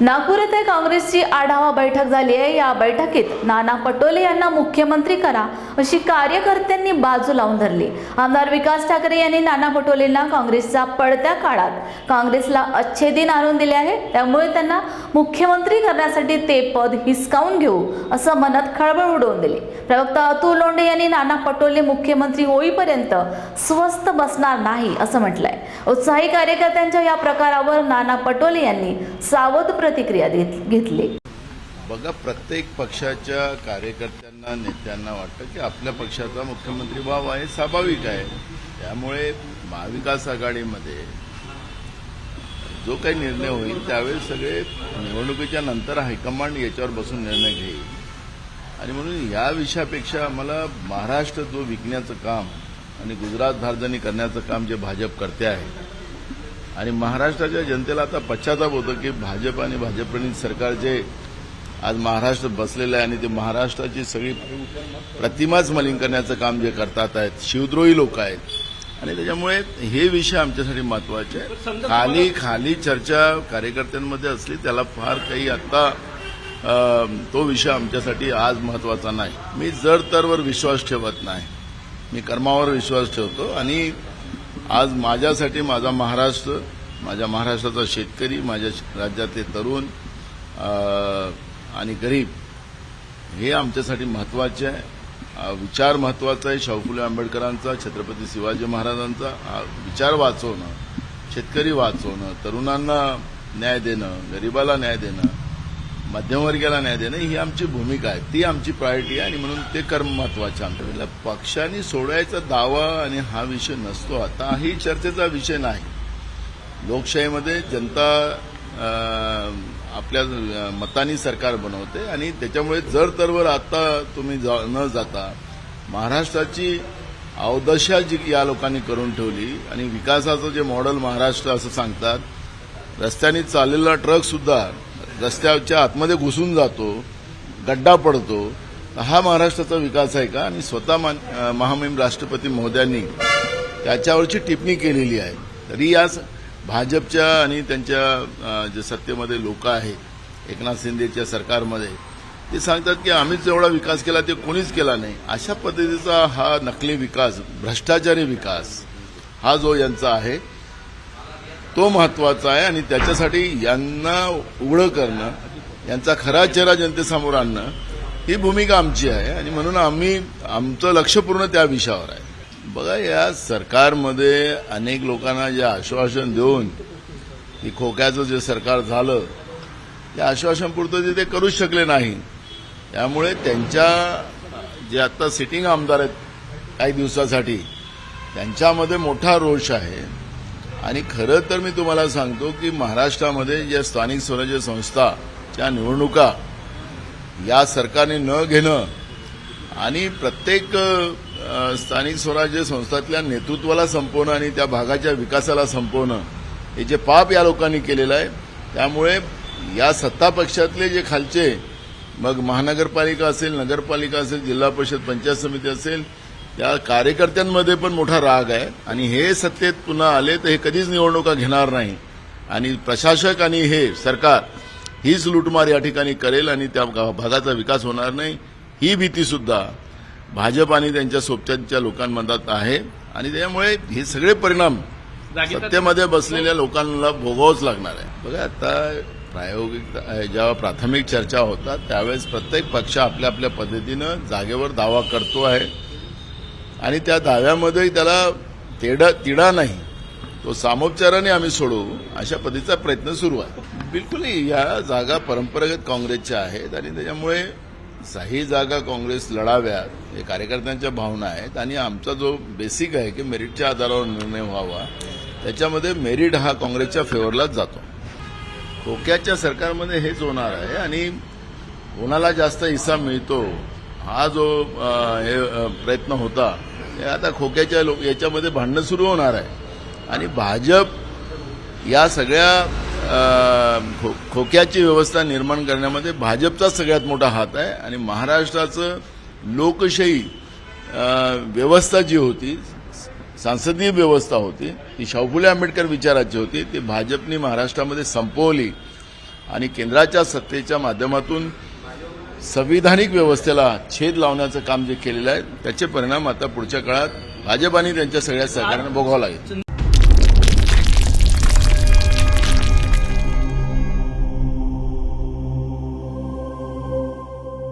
नागपूर येथे काँग्रेसची आढावा बैठक झाली आहे. या बैठकीत नाना पटोले यांना मुख्यमंत्री करा अशी कार्यकर्त्यांनी बाजू लावून धरली. आमदार विकास ठाकरे यांनी नाना पटोलेंना काँग्रेसच्या पडत्या काळात काँग्रेसला अच्छे दिन आणून दिले आहे. त्यामुळे त्यांना मुख्यमंत्री करण्यासाठी ते पद हिसकावून घेऊ असं मनात खळबळ उडवून दिली. प्रवक्ता अतुल लोंढे यांनी नाना पटोले मुख्यमंत्री होईपर्यंत स्वस्त बसणार नाही असं म्हटलंय. उत्साही कार्यकर्त्यांच्या या प्रकारावर नाना पटोले यांनी सावध प्रतिक्रिया घेतली. बघा प्रत्येक पक्षाच्या कार्यकर्त्यांना नेत्यांना वाटतं की आपल्या पक्षाचा मुख्यमंत्री व्हावा हे स्वाभाविक आहे. त्यामुळे महाविकास आघाडीमध्ये जो काही निर्णय होईल त्यावेळेस सगळे निवडणुकीच्या नंतर हायकमांड याच्यावर बसून निर्णय घेईल. आणि म्हणून या विषयापेक्षा आम्हाला महाराष्ट्र जो विकण्याचं काम आणि गुजरात धार्जनी करण्याचं काम जे भाजप करते आहे आणि महाराष्ट्राच्या जनतेला आता पश्चाताप होतो की भाजप आणि भाजपप्रणित सरकार जे आज महाराष्ट्र बसलेलं आहे आणि ते महाराष्ट्राची सगळी प्रतिमाच मलिन करण्याचं काम जे करतात आहेत शिवद्रोही लोक आहेत. आणि त्याच्यामुळे हे विषय आमच्यासाठी महत्त्वाचे आहे खाली खाली चर्चा कार्यकर्त्यांमध्ये असली त्याला फार काही आता तो विषय आमच्यासाठी आज महत्त्वाचा नाही. मी जर तरवर विश्वास ठेवत नाही. मी कर्मावर विश्वास ठेवतो आणि आज माझ्यासाठी माझा महाराष्ट्र माझ्या महाराष्ट्राचा शेतकरी माझ्या राज्यातले तरुण आणि गरीब हे आमच्यासाठी महत्त्वाचे आहे. विचार महत्त्वाचा आहे. शाहू फुले आंबेडकरांचा छत्रपती शिवाजी महाराजांचा विचार वाचवणं शेतकरी वाचवणं तरुणांना न्याय देणं गरिबाला न्याय देणं मध्यमवर्गीयाला न्याय देणं ही आमची भूमिका आहे. ती आमची प्रायोरिटी आहे आणि म्हणून ते कर्म महत्त्वाचे आमच्या पक्षांनी सोडायचा दावा आणि हा विषय नसतो. आता ही चर्चेचा विषय नाही. लोकशाहीमध्ये जनता आपल्या मतानी सरकार बनवते आणि त्याच्यामुळे जर तरवर आता तुम्ही जा- न जाता महाराष्ट्राची अवदशा जी या लोकांनी करून ठेवली आणि विकासाचं जे मॉडेल महाराष्ट्र असं सांगतात रस्त्याने चाललेला ट्रक सुद्धा रस्त्याच्या आतमध्ये घुसून जातो गड्डा पडतो. हा महाराष्ट्राचा विकास आहे का? आणि स्वतः महामहिम राष्ट्रपती महोदयांनी त्याच्यावरची टिप्पणी केलेली आहे. तरी या भाजपच्या आणि त्यांच्या जे सत्तेमध्ये लोक आहेत एकनाथ शिंदेच्या सरकारमध्ये ते सांगतात की आम्हीच जेवढा विकास केला ते कोणीच केला नाही. अशा पद्धतीचा हा नकली विकास भ्रष्टाचारी विकास हा जो यांचा आहे तो महत्त्वाचा आहे आणि त्याच्यासाठी यांना उघडं करणं यांचा खरा चेहरा जनतेसमोर आणणं ही भूमिका आमची आहे. आणि म्हणून आम्ही आमचं लक्ष पूर्ण त्या विषयावर आहे. बघा या सरकारमध्ये अनेक लोकांना जे आश्वासन देऊन की खोक्याचं जे सरकार झालं त्या आश्वासनपुरतं ते ते करूच शकले नाही. त्यामुळे त्यांच्या जे आता सिटिंग आमदार आहेत काही दिवसासाठी त्यांच्यामध्ये मोठा रोष आहे. आणि खरं तर मी तुम्हाला सांगतो की महाराष्ट्रामध्ये ज्या स्थानिक स्वराज्य संस्था त्या निवडणुका या सरकारने न घेणं आणि प्रत्येक स्थानिक स्वराज्य संस्थातल्या नेतृत्वाला संपवणं आणि त्या भागाच्या विकासाला संपवणं हे जे पाप या लोकांनी केलेलं आहे त्यामुळे या सत्ता पक्षातले जे खालचे मग महानगरपालिका असेल नगरपालिका असेल जिल्हा परिषद पंचायत समिती असेल त्या कार्यकर्त्यांमध्ये पण मोठा राग आहे. आणि हे सत्तेत पुन्हा आले तर हे कधीच निवडणुका घेणार नाही. आणि प्रशासक आणि हे सरकार हीच लुटमार या ठिकाणी करेल आणि त्या भागाचा विकास होणार नाही. ही भीती सुद्धा भाजप आणि त्यांच्या सोबत्यांच्या लोकांमधात आहे. आणि त्यामुळे हे सगळे परिणाम सत्तेमध्ये बसलेल्या लोकांना भोगावंच लागणार आहे. बघा आता प्रायोगिक जेव्हा प्राथमिक चर्चा होतात त्यावेळेस प्रत्येक पक्ष आपल्या आपल्या पद्धतीनं जागेवर दावा करतो आहे. आणि त्या दाव्यामध्ये त्याला तेडा तिडा नाही. तो सामोपचाराने आम्ही सोडवू अशा पद्धतीचा प्रयत्न सुरू आहे. बिलकुल या जागा परंपरागत काँग्रेसच्या आहेत आणि त्याच्यामुळे काही जागा काँग्रेस लढाव्यात हे कार्यकर्त्यांच्या भावना आहेत. आणि आमचा जो बेसिक आहे की मेरिटच्या आधारावर निर्णय व्हावा त्याच्यामध्ये मेरिट हा काँग्रेसच्या फेवरलाच जातो. खोक्याच्या सरकारमध्ये हेच होणार आहे आणि कोणाला जास्त हिस्सा मिळतो हा जो हे प्रयत्न होता हे आता खोक्याच्या लोक याच्यामध्ये भांडणं सुरू होणार आहे. आणि भाजप या सगळ्या खो खोक्याची व्यवस्था निर्माण करण्यामध्ये भाजपचा सगळ्यात मोठा हात आहे. आणि महाराष्ट्राचं लोकशाही व्यवस्था जी होती सांसदीय व्यवस्था होती ती शाहफुले आंबेडकर विचाराची होती ती भाजपने महाराष्ट्रामध्ये संपवली. आणि केंद्राच्या सत्तेच्या माध्यमातून संविधानिक व्यवस्थेला छेद लावण्याचं काम जे केलेलं आहे त्याचे परिणाम आता पुढच्या काळात भाजपाने आणि त्यांच्या सगळ्या सहकार्यानं भोगावं लागेल.